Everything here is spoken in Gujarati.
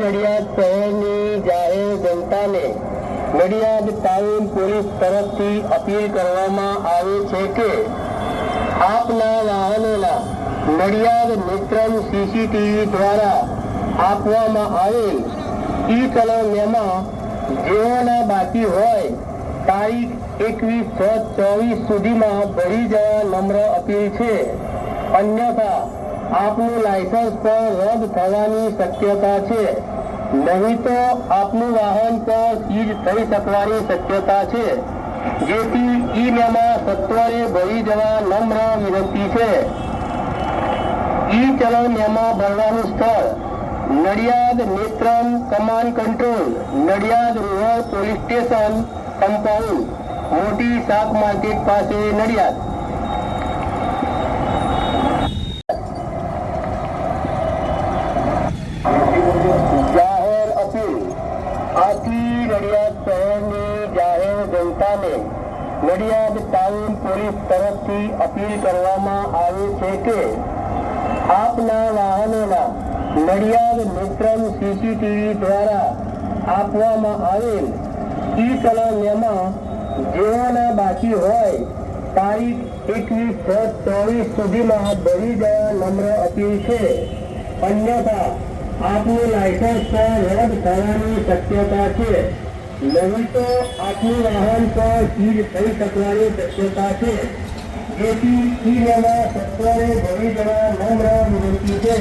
નડિયાદ શહેરની જાહેર જનતાને નડિયાદ ટાઉન પોલીસ તરફથી અપીલ કરવામાં આવે છે કે આપના વાહનોના નડિયાદ મિત્રમ સીસીટીવી દ્વારા આપવામાં આવેલ ઈ કલમ જેઓના બાકી હોય, તારીખ એકવીસ છ ચોવીસ સુધીમાં ભરી જવા નમ્ર અપીલ છે. અન્યથા આપનું લાયસન્સ પણ રદ થવાની શક્યતા છે. નહીં તો આપનું વાહન પણ સીઝ થઈ શકવાની શક્યતા છે. જેથી ઈ મેમાં સત્વરે ભરી જવા નમ્ર વિનંતી છે. ઈ ચલણ મેમાં ભરવાનું સ્થળ. Nadiad Netram command control. Nadiad rural police station compound મોટી શાક માર્કેટ પાસે નડિયાદ જાહેર અપીલ આથી નડિયાદ શહેરની જાહેર જનતાને નડિયાદ ટાઉન પોલીસ તરફથી અપીલ કરવામાં આવે છે કે આપના વાહનોના નડિયાદ મિત્રમ સીસીટીવી દ્વારા આપવામાં આવેલ ઈ કલમ જેઓના બાકી હોય, તારીખ એકવીસ છ ચોવીસ સુધીમાં ભરી જવા નમ્ર અપીલ છે. અન્યથા આપનું લાયસન્સ રદ થવાની શક્યતા છે. નહીં તો આપનું વાહન પણ સીઝ થઈ શકવાની શક્યતા છે. જેથી ઈ મેળા સત્વરે ભરી જવા નમ્ર વિનંતી છે.